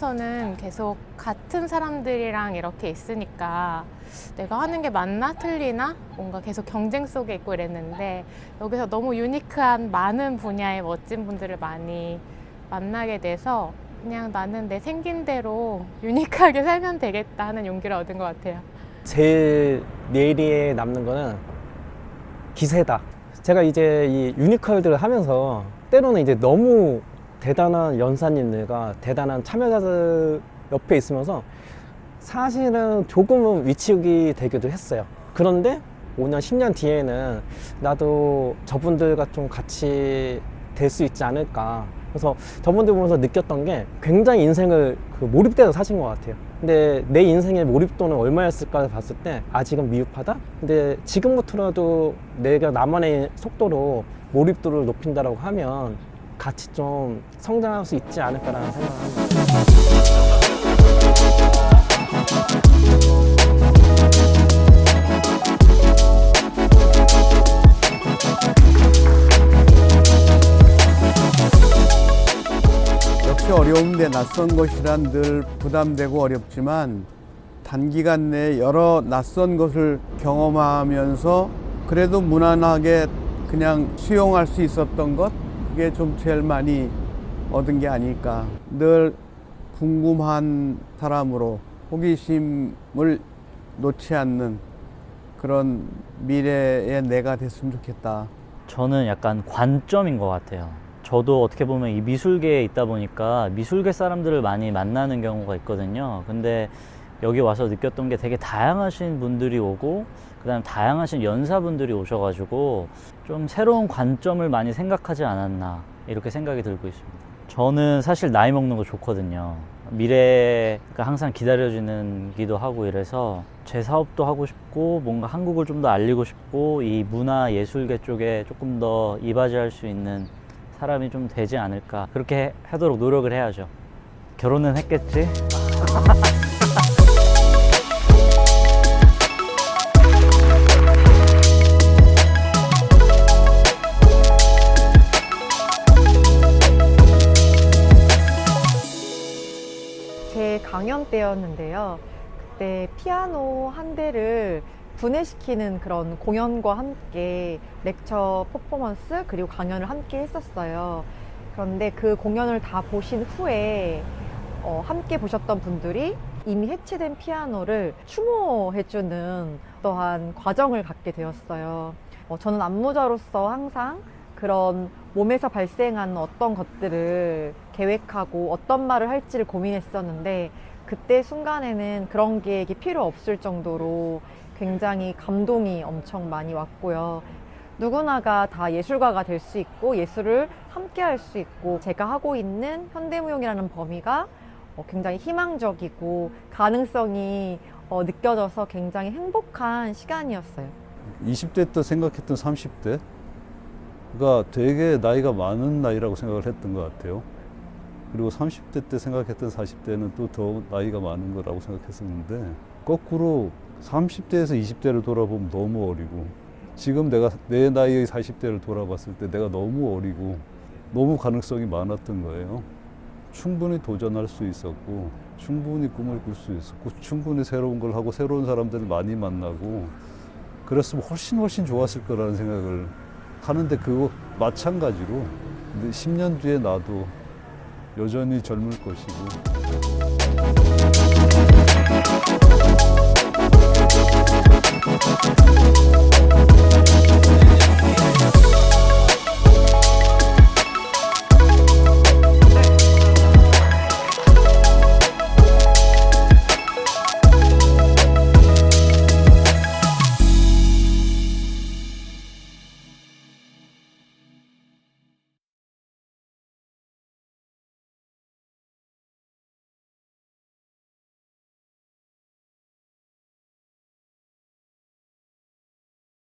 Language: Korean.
하면서는 계속 같은 사람들이랑 이렇게 있으니까 내가 하는 게 맞나 틀리나 뭔가 계속 경쟁 속에 있고 이랬는데 여기서 너무 유니크한 많은 분야의 멋진 분들을 많이 만나게 돼서 그냥 나는 내 생긴 대로 유니크하게 살면 되겠다 하는 용기를 얻은 것 같아요. 제일 뇌리에 남는 거는 기세다. 제가 이제 이 유니컬들을 하면서 때로는 이제 너무 대단한 연사님들과 대단한 참여자들 옆에 있으면서 사실은 조금은 위축이 되기도 했어요. 그런데 5년, 10년 뒤에는 나도 저분들과 좀 같이 될 수 있지 않을까. 그래서 저분들 보면서 느꼈던 게 굉장히 인생을 그 몰입돼서 사신 것 같아요. 근데 내 인생의 몰입도는 얼마였을까 봤을 때 아직은 미흡하다? 근데 지금부터라도 내가 나만의 속도로 몰입도를 높인다라고 하면 같이 좀 성장할 수 있지 않을까라는 생각을 합니다. 어려운데 낯선 것이란 늘 부담되고 어렵지만 단기간 내에 여러 낯선 것을 경험하면서 그래도 무난하게 그냥 수용할 수 있었던 것 그게 좀 제일 많이 얻은 게 아닐까 늘 궁금한 사람으로 호기심을 놓지 않는 그런 미래의 내가 됐으면 좋겠다. 저는 약간 관점인 것 같아요. 저도 어떻게 보면 이 미술계에 있다 보니까 미술계 사람들을 많이 만나는 경우가 있거든요. 근데 여기 와서 느꼈던 게 되게 다양하신 분들이 오고, 그 다음 다양하신 연사분들이 오셔가지고 좀 새로운 관점을 많이 생각하지 않았나, 이렇게 생각이 들고 있습니다. 저는 사실 나이 먹는 거 좋거든요. 미래가 항상 기다려지는 기도 하고 이래서 제 사업도 하고 싶고 뭔가 한국을 좀 더 알리고 싶고 이 문화 예술계 쪽에 조금 더 이바지할 수 있는 사람이 좀 되지 않을까 그렇게 하도록 노력을 해야죠. 결혼은 했겠지? 제 강연 때였는데요. 그때 피아노 한 대를 분해시키는 그런 공연과 함께 렉처 퍼포먼스 그리고 강연을 함께 했었어요. 그런데 그 공연을 다 보신 후에 어, 함께 보셨던 분들이 이미 해체된 피아노를 추모해주는 또한 과정을 갖게 되었어요. 어, 저는 안무자로서 항상 그런 몸에서 발생하는 어떤 것들을 계획하고 어떤 말을 할지를 고민했었는데 그때 순간에는 그런 계획이 필요 없을 정도로 굉장히 감동이 엄청 많이 왔고요. 누구나가 다 예술가가 될 수 있고 예술을 함께 할 수 있고 제가 하고 있는 현대무용이라는 범위가 어, 굉장히 희망적이고 가능성이 어, 느껴져서 굉장히 행복한 시간이었어요. 20대 때 생각했던 30대 가 되게 나이가 많은 나이라고 생각을 했던 것 같아요. 그리고 30대 때 생각했던 40대는 또 더 나이가 많은 거라고 생각했었는데 거꾸로 30대에서 20대를 돌아보면 너무 어리고 지금 내가 내 나이의 40대를 돌아봤을 때 내가 너무 어리고 너무 가능성이 많았던 거예요. 충분히 도전할 수 있었고 충분히 꿈을 꿀 수 있었고 충분히 새로운 걸 하고 새로운 사람들을 많이 만나고 그랬으면 훨씬 훨씬 좋았을 거라는 생각을 하는데 그거 마찬가지로 근데 10년 뒤에 나도 여전히 젊을 것이고